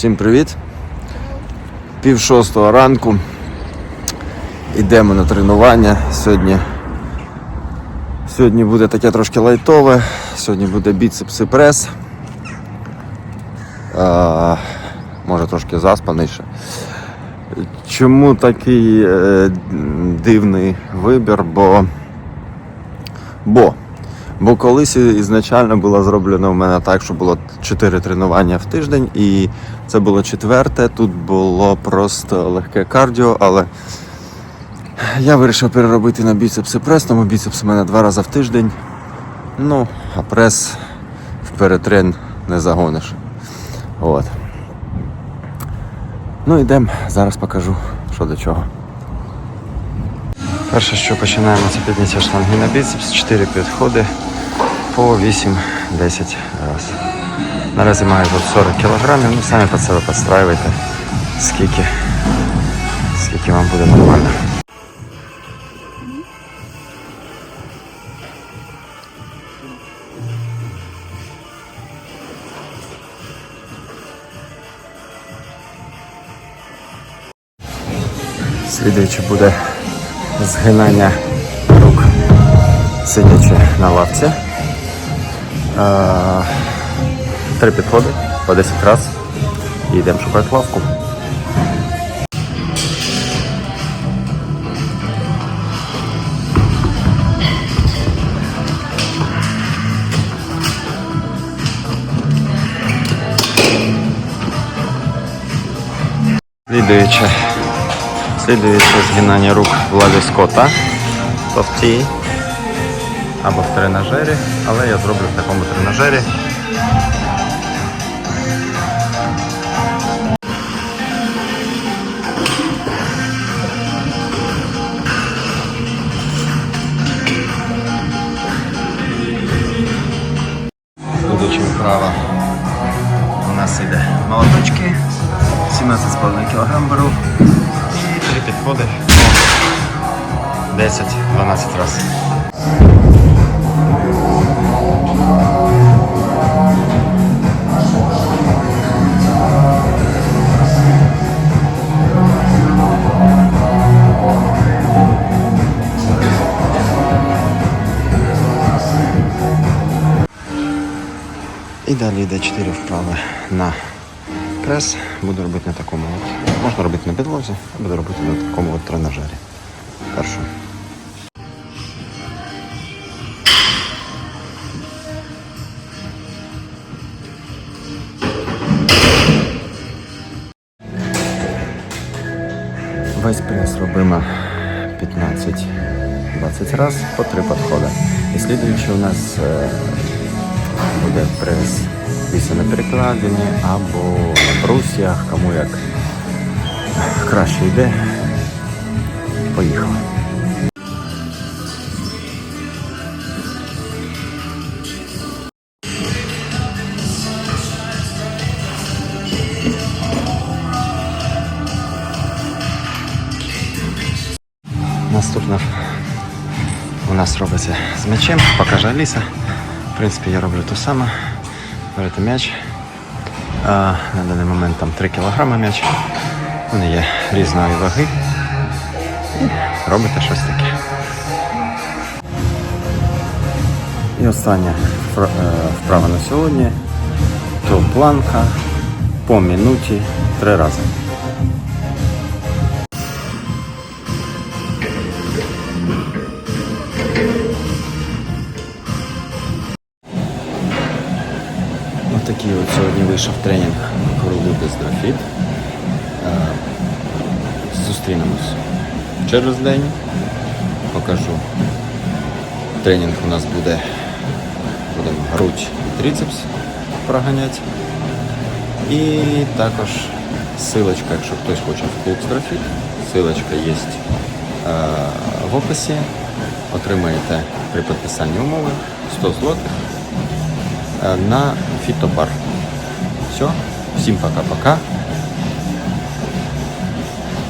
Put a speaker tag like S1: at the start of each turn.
S1: Всім привіт! Пів шостого ранку. Йдемо на тренування. Сьогодні, сьогодні буде таке трошки лайтове. Сьогодні буде біцепс і прес. А, може трошки заспаніше. Чому такий е, дивний вибір? Бо, бо Бо колись ізначально було зроблено в мене так, що було 4 тренування в тиждень, і це було четверте. Тут було просто легке кардіо, але я вирішив переробити на біцепс і прес, тому біцепс у мене два рази в тиждень. Ну, а прес в перетрен не загониш. От. Ну йдемо, зараз покажу, що до чого. Перше, що починаємо, це підняття штанги на біцепс, 4 підходи по 8-10 раз. Наразі маю тут 40 кг, ну самі під себе підстраюйте, скільки, скільки вам буде нормально. Слідуючи буде згинання рук, сидячи на лавці. Три підходи по 10 разів. І йдемо шукати лавку. Слідуюче, слідуюче згинання рук Влади Скотта. Товті або в тренажері, але я зроблю в такому тренажері. Будучи вправо, у нас іде молоточки, 17,5 кг беру і три підходи по 10-12 разів. І далі йде 4 вправи на прес. Буду робити на такому от. Можна робити на підлозі, а буду робити на такому от тренажері. Першу. Весь прес робимо 15-20 раз по 3 підходи. І слідуючи у нас е, буде прес після на перекладині або на брусьях, кому як краще йде. Поїхали. Наступна у нас робиться з м'ячем, покаже Аліса. Принципі, я роблю те саме. Берете м'яч. А, на даний момент там 3 кг м'яч. Вони є різної ваги. І робите щось таке. І остання е, вправа на сьогодні. То планка по минуті три рази. Такий от сьогодні вийшов тренінг кругу Дрофіт. Зустрінемось через день. Покажу. Тренінг у нас буде будемо грудь і трицепс проганяти. І також силочка, якщо хтось хоче в клуб Строфіт, силочка є е, в описі. Отримаєте при підписанні умови 100 злотих е, на фітобар. Все, всім пока-пока.